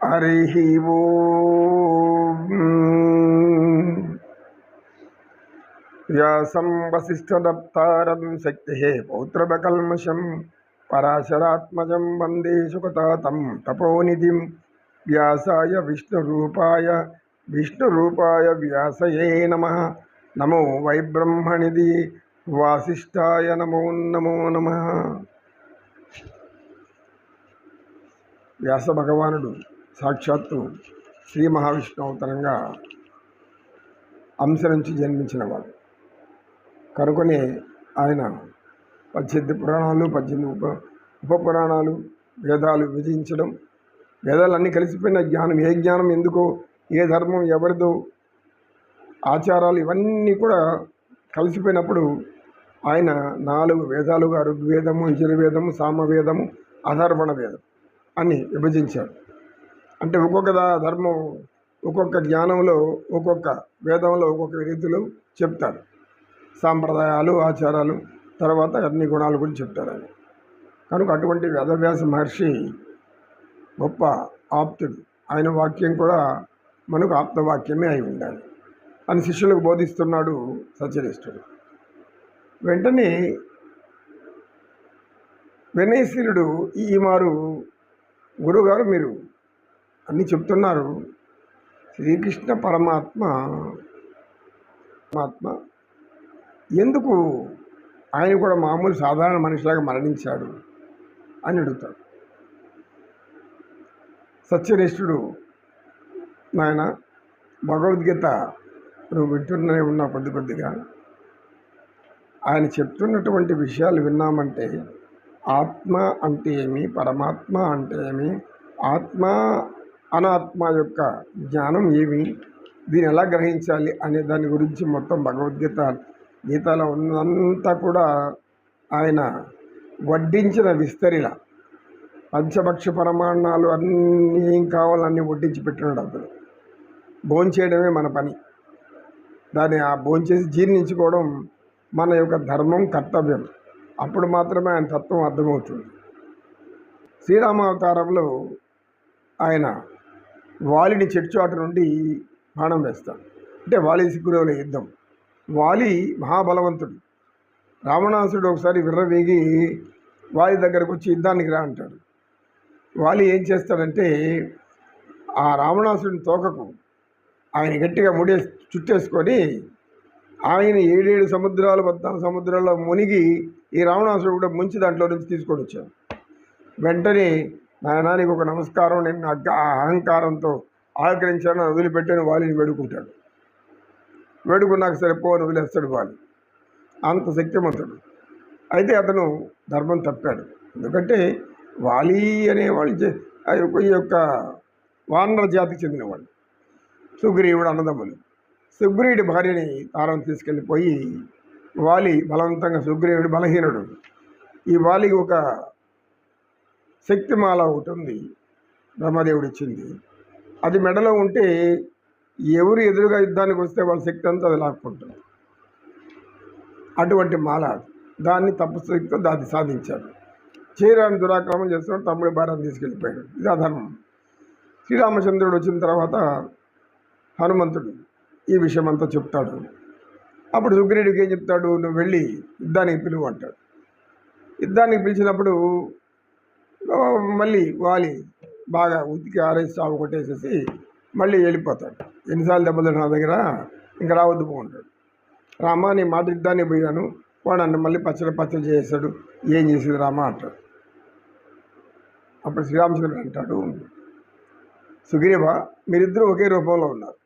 హరి ఓ వ్యాసం వసిష్ఠదప్తారం శక్తి పౌత్రవకల్మషం పరాశరాత్మజం వందే సుకతాతం తపోనిధిం వ్యాసాయ విష్ణురూపాయ విష్ణురూపాయ వ్యాసయే నమ నమో వైబ్రహ్మణిది వాసిష్ఠాయ నమో నమో నమ వ్యాస భగవానుడు సాక్షాత్తు శ్రీ మహావిష్ణు అవతరంగా అంశ నుంచి జన్మించినవాడు కనుకొని ఆయన పద్దెనిమిది పురాణాలు పద్దెనిమిది ఉప ఉప పురాణాలు వేదాలు విభజించడం వేదాలన్నీ కలిసిపోయిన జ్ఞానం ఏ జ్ఞానం ఎందుకో ఏ ధర్మం ఎవరిదో ఆచారాలు ఇవన్నీ కూడా కలిసిపోయినప్పుడు ఆయన నాలుగు వేదాలుగా ఋగ్వేదము యజుర్వేదము సామవేదము అధర్వణ వేదం అని విభజించాడు. అంటే ఒక్కొక్క ధర్మం ఒక్కొక్క జ్ఞానంలో ఒక్కొక్క వేదంలో ఒక్కొక్క రీతిలో చెప్తాడు. సాంప్రదాయాలు ఆచారాలు తర్వాత అన్ని గుణాలు గురించి చెప్తాడు ఆయన. కనుక అటువంటి వేదవ్యాస మహర్షి గొప్ప ఆప్తుడు. ఆయన వాక్యం కూడా మనకు ఆప్తవాక్యమే అయి ఉండాలి. అని శిష్యులకు బోధిస్తున్నాడు సత్యనిష్ఠుడు. వెంటనే వినయశీలుడు ఈ మారు గురుగారు మీరు అన్నీ చెప్తున్నారు. శ్రీకృష్ణ పరమాత్మ పరమాత్మ ఎందుకు ఆయన కూడా మామూలు సాధారణ మనిషిలాగా మరణించాడు అని అడుగుతాడు సత్యనిష్ఠుడు నాయన భగవద్గీత నువ్వు వింటున్ననే ఉన్నావు కొద్ది కొద్దిగా. ఆయన చెప్తున్నటువంటి విషయాలు విన్నామంటే ఆత్మ అంటే ఏమి పరమాత్మ అంటే ఏమి ఆత్మ అనాత్మ యొక్క జ్ఞానం ఏమి? దీన్ని ఎలా గ్రహించాలి అనే దాని గురించి మొత్తం భగవద్గీత గీతలో ఉన్నదంతా కూడా ఆయన వడ్డించిన విస్తరిల. పంచభక్ష పరమాణాలు అన్నీ ఏం కావాలన్నీ వడ్డించి పెట్టినాడు అతను భోంచేయడమే మన పని. దాన్ని ఆ భోంచేసి జీర్ణించుకోవడం మన యొక్క ధర్మం కర్తవ్యం. అప్పుడు మాత్రమే ఆయన తత్వం అర్థమవుతుంది. శ్రీరామావతారంలో ఆయన వాలిని చెట్టుచాటు నుండి బాణం వేస్తాడు అంటే వాలి సిగ్గురవుల యుద్ధం. వాలి మహాబలవంతుడు. రావణాసుడు ఒకసారి విర్రవేగి వాలి దగ్గరకు వచ్చి యుద్ధానికి రా అంటాడు. వాలి ఏం చేస్తాడంటే ఆ రావణాసుడిని తోకకు ఆయన గట్టిగా ముడే చుట్టేసుకొని ఆయన ఏడేడు సముద్రాలు పద్నాలుగు సముద్రాల్లో మునిగి ఈ రావణాసుడు కూడా ముంచి దాంట్లో నుంచి తీసుకొని వచ్చాడు. వెంటనే నాయనానికి ఒక నమస్కారం నేను ఆ అహంకారంతో ఆకరించాను వదిలిపెట్టాను వాలిని వేడుకుంటాడు. వేడుకున్నాక సరిపోను వదిలేస్తాడు వాలి. అంత శక్తిమంతుడు. అయితే అతను ధర్మం తప్పాడు. ఎందుకంటే వాలి అనేవాళ్ళు ఈ యొక్క వానర జాతికి చెందినవాళ్ళు సుగ్రీవుడు అన్నదమ్ములు. సుగ్రీవుడి భార్యని తారం తీసుకెళ్ళిపోయి వాలి బలవంతంగా సుగ్రీవుడు బలహీనుడు. ఈ వాలికి ఒక శక్తిమాల ఒకటి ఉంది బ్రహ్మదేవుడు ఇచ్చింది. అది మెడలో ఉంటే ఎవరు ఎదురుగా యుద్ధానికి వస్తే వాళ్ళ శక్తి అంతా అది లాక్కుంటుంది. అటువంటి మాల దాన్ని తప్పు దాన్ని సాధించాడు. చీరాన్ని దురాక్రమం చేస్తున్నాడు తమ్ముడి భార్యను తీసుకెళ్ళిపోయాడు. ఇది అధర్మం శ్రీరామచంద్రుడు వచ్చిన తర్వాత హనుమంతుడు ఈ విషయం అంతా చెప్తాడు. అప్పుడు సుగ్రీవుడికి ఏం చెప్తాడు? నువ్వు వెళ్ళి యుద్ధానికి పిలువు అంటాడు. యుద్ధానికి పిలిచినప్పుడు మళ్ళీ వాలి బాగా ఉతికి ఆరేసి సాగు కొట్టేసేసి మళ్ళీ వెళ్ళిపోతాడు. ఎన్నిసార్లు దెబ్బలు నా దగ్గర? ఇంకా రావద్దు పోంటాడు రామా నీ మాట ఇద్దానే పోయాను. వాడు నన్ను మళ్ళీ పచ్చడి పచ్చడి చేసాడు ఏం చేసేది రామా అంటాడు. అప్పుడు శ్రీరామచంద్రుడు అంటాడు. సుగ్రీవ మీరిద్దరూ ఒకే రూపంలో ఉన్నారు.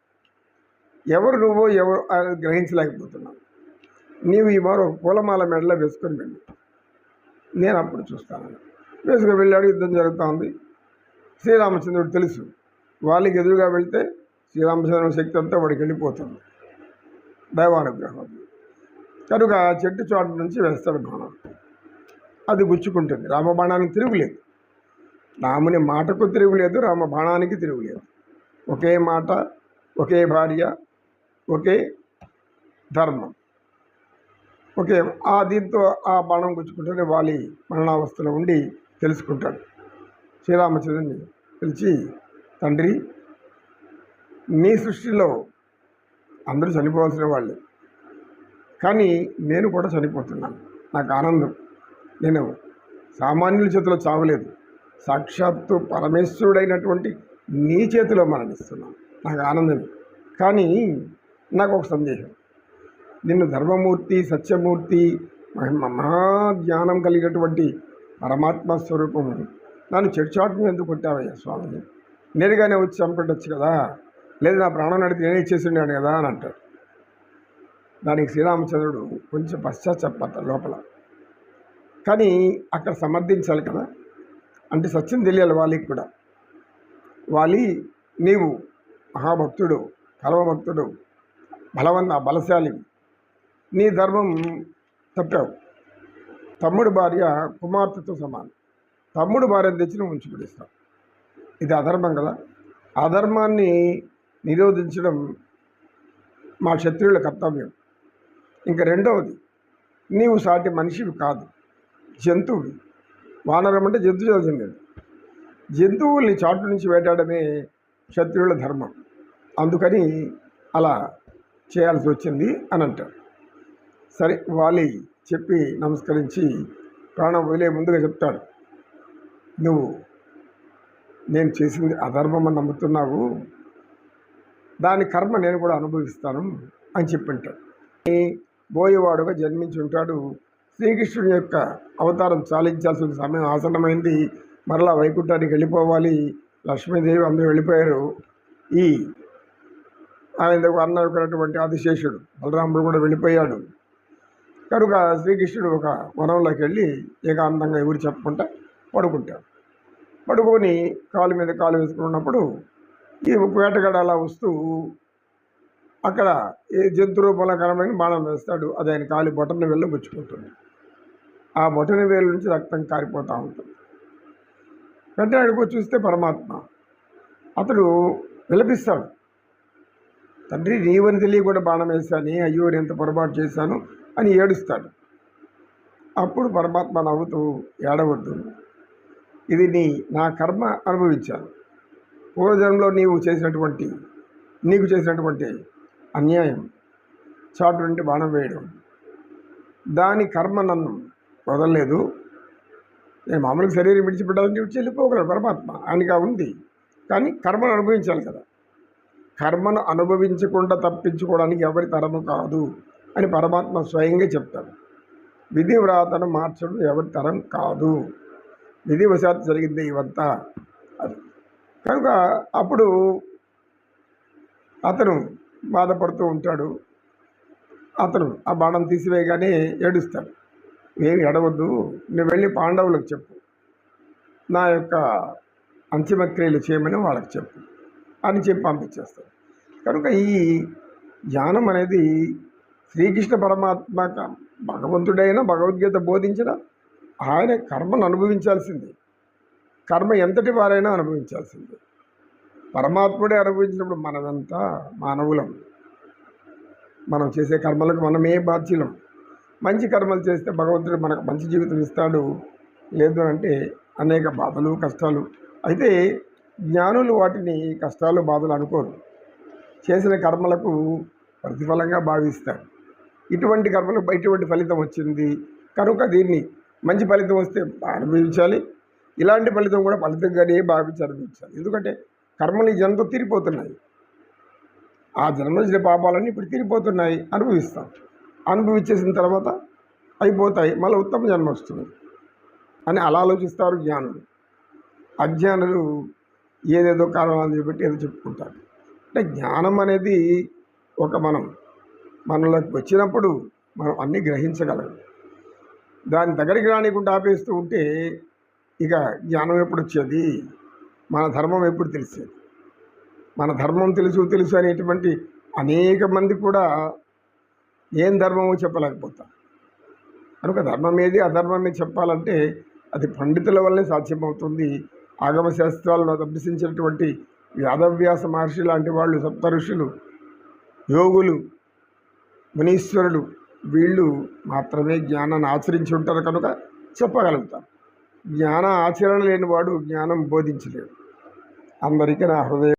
ఎవరు నువ్వు ఎవరు గ్రహించలేకపోతున్నావు. నీవు ఈ వారు ఒక పూలమాల మెడలో వేసుకొని వెళ్ళి. నేను అప్పుడు చూస్తాను. వేసుకొని వెళ్ళాడు యుద్ధం జరుగుతూ ఉంది శ్రీరామచంద్రుడు తెలుసు. వాళ్ళకి ఎదురుగా వెళ్తే శ్రీరామచంద్రుని శక్తి అంతా వాడికి వెళ్ళిపోతుంది. దైవానుగ్రహం. కనుక చెట్టు చోట నుంచి వేస్తాడు బాణం అది గుచ్చుకుంటుంది. రామబాణానికి తిరుగులేదు. రాముని మాటకు తిరుగులేదు రామ బాణానికి తిరుగులేదు. ఒకే మాట ఒకే భార్య ఒకే ధర్మం. ఓకే ఆ దీంతో ఆ బాణం గుచ్చుకుంటేనే వాలి మరణావస్థలో ఉండి తెలుసుకుంటాడు. శ్రీరామచంద్రుని పిలిచి తండ్రి నీ సృష్టిలో అందరూ చనిపోవాల్సిన వాళ్ళే. కానీ నేను కూడా చనిపోతున్నాను. నాకు ఆనందం. నేను సామాన్యుల చేతిలో చావలేదు. సాక్షాత్తు పరమేశ్వరుడైనటువంటి నీ చేతిలో మరణిస్తున్నాను. నాకు ఆనందం కానీ నాకు ఒక సందేహం. నిన్ను ధర్మమూర్తి సత్యమూర్తి మహి- జ్ఞానం కలిగినటువంటి పరమాత్మ స్వరూపము. నన్ను చెడుచాటును ఎందుకు కొట్టావయ్యా స్వామిని నేరుగానే వచ్చి చంపెట్టచ్చు కదా? లేదు నా ప్రాణం నడిపి నేనే చేసిండాను కదా అని అంటాడు. దానికి శ్రీరామచంద్రుడు కొంచెం పశ్చాత్తాపడతాడు లోపల. కానీ అక్కడ సమర్థించాలి కదా? అంటే సత్యం తెలియాలి వాళ్ళకి కూడా. వాలి నీవు మహాభక్తుడు కలవభక్తుడు బలవంత బలశాలి. నీ ధర్మం తప్పావు. తమ్ముడు భార్య కుమార్తెతో సమానం. తమ్ముడు భార్యను తెచ్చి నువ్వు ఇది అధర్మం కదా? అధర్మాన్ని నిరోధించడం మా క్షత్రియుల కర్తవ్యం. ఇంకా రెండవది నీవు సాటి మనిషివి కాదు జంతువువి. వానరం అంటే జంతు చెందింది జంతువుల్ని చాటు నుంచి వేటాడమే క్షత్రియుల ధర్మం. అందుకని అలా చేయాల్సి వచ్చింది అని అంటారు సరే వాలి. చెప్పి నమస్కరించి ప్రాణం వదిలే ముందుగా చెప్తాడు. నువ్వు నేను చేసింది అధర్మం అని నమ్ముతున్నావు. దాని కర్మ నేను కూడా అనుభవిస్తాను అని చెప్పింటాడు. ఈ బోయేవాడుగా జన్మించి ఉంటాడు. శ్రీకృష్ణుని యొక్క అవతారం చాలించాల్సిన సమయం ఆసన్నమైంది. మరలా వైకుంఠానికి వెళ్ళిపోవాలి. లక్ష్మీదేవి అందరూ వెళ్ళిపోయారు. ఈ ఆయన అన్నటువంటి ఆదిశేషుడు బలరాముడు కూడా వెళ్ళిపోయాడు. కనుక శ్రీకృష్ణుడు ఒక వనంలోకి వెళ్ళి ఏకాంతంగా ఎవరు చెప్పకుండా పడుకుంటాడు. పడుకొని కాలు మీద కాలు వేసుకున్నప్పుడు ఈ వేటగాడు అలా వస్తూ అక్కడ ఏ జంతు రూపంలో కనబడిన బాణం వేస్తాడు. అది ఆయన కాలి బొటన వేలు గుచ్చుకుంటుంది ఆ బొటన వేలు నుంచి రక్తం కారిపోతూ ఉంటుంది. వెంటనే అడుగు చూస్తే పరమాత్మ అతడు విలపిస్తాడు. తండ్రి నీవని తెలియకుండా బాణం వేశాను. అయ్యో నేను ఎంత పొరపాటు చేశాను. అని ఏడుస్తాడు. అప్పుడు పరమాత్మ నవ్వుతూ ఏడవద్దు. ఇది నీ నా కర్మ అనుభవించాను. పూర్వజన్మలో నీవు చేసినటువంటి నీకు చేసినటువంటి అన్యాయం చాటు నుండి బాణం వేయడం. దాని కర్మ నన్ను వదలలేదు. నేను మామూలుగా శరీరం విడిచిపెట్టాలని విడిచి వెళ్ళిపోగలను పరమాత్మ. ఆయనగా ఉంది. కానీ కర్మను అనుభవించాలి కదా. కర్మను అనుభవించకుండా తప్పించుకోవడానికి ఎవరి తరము కాదు. అని పరమాత్మ స్వయంగా చెప్తాడు. విధి వ్రాతను మార్చడం ఎవరి తరం కాదు. విధివశాత్తు జరిగింది ఇవంతా అది. కనుక అప్పుడు అతను బాధపడుతూ ఉంటాడు. అతను ఆ బాణం తీసివేయగానే ఏడుస్తాడు. ఏమి ఎడవద్దు నువ్వు వెళ్ళి పాండవులకు చెప్పు. నా యొక్క అంతిమక్రియలు చేయమని వాళ్ళకి చెప్పు అని చెప్పి పంపించేస్తాడు. కనుక ఈ జ్ఞానం అనేది శ్రీకృష్ణ పరమాత్మ భగవంతుడైన భగవద్గీత బోధించిన ఆయన కర్మను అనుభవించాల్సింది. కర్మ ఎంతటి వారైనా అనుభవించాల్సింది. పరమాత్ముడే అనుభవించినప్పుడు మనమంతా మానవులం. మనం చేసే కర్మలకు మనమే బాధ్యులం. మంచి కర్మలు చేస్తే భగవంతుడు మనకు మంచి జీవితం ఇస్తాడు. లేదు అంటే అనేక బాధలు కష్టాలు. అయితే జ్ఞానులు వాటిని కష్టాలు బాధలు అనుకోరు. చేసిన కర్మలకు ప్రతిఫలంగా భావిస్తారు. ఇటువంటి కర్మలకు ఇటువంటి ఫలితం వచ్చింది. కనుక దీన్ని మంచి ఫలితం వస్తే అనుభవించాలి. ఇలాంటి ఫలితం కూడా ఫలితంగానే భావించి అనుభవించాలి. ఎందుకంటే కర్మలు ఈ జన్మతో తీరిపోతున్నాయి ఆ జన్మ చేసిన పాపాలన్నీ ఇప్పుడు తీరిపోతున్నాయి అనుభవిస్తాం. అనుభవించేసిన తర్వాత అయిపోతాయి. మళ్ళీ ఉత్తమ జన్మ వస్తుంది అని అలా ఆలోచిస్తారు జ్ఞానులు. అజ్ఞానులు ఏదేదో కారణాలు చూపెట్టి ఏదో చెప్పుకుంటారు. అంటే జ్ఞానం అనేది ఒక మనం మనలోకి వచ్చినప్పుడు మనం అన్నీ గ్రహించగలం. దాని దగ్గరికి రానికుండా ఆపేస్తూ ఉంటే ఇక జ్ఞానం ఎప్పుడు వచ్చేది? మన ధర్మం ఎప్పుడు తెలిసేది? మన ధర్మం తెలుసు తెలుసు అనేటువంటి అనేక మంది కూడా ఏం ధర్మమో చెప్పలేకపోతాం కనుక ధర్మం ఏది? అధర్మం ఏది చెప్పాలంటే అది పండితుల వల్లే సాధ్యమవుతుంది. ఆగమ శాస్త్రాలను అభ్యసించినటువంటి వ్యాధవ్యాస మహర్షి లాంటి వాళ్ళు సప్తఋషులు యోగులు మునీశ్వరులు వీళ్ళు మాత్రమే జ్ఞానాన్ని ఆచరించి ఉంటారు కనుక చెప్పగలుగుతారు జ్ఞాన ఆచరణ లేనివాడు జ్ఞానం బోధించలేడు. అందరికీ నా హృదయ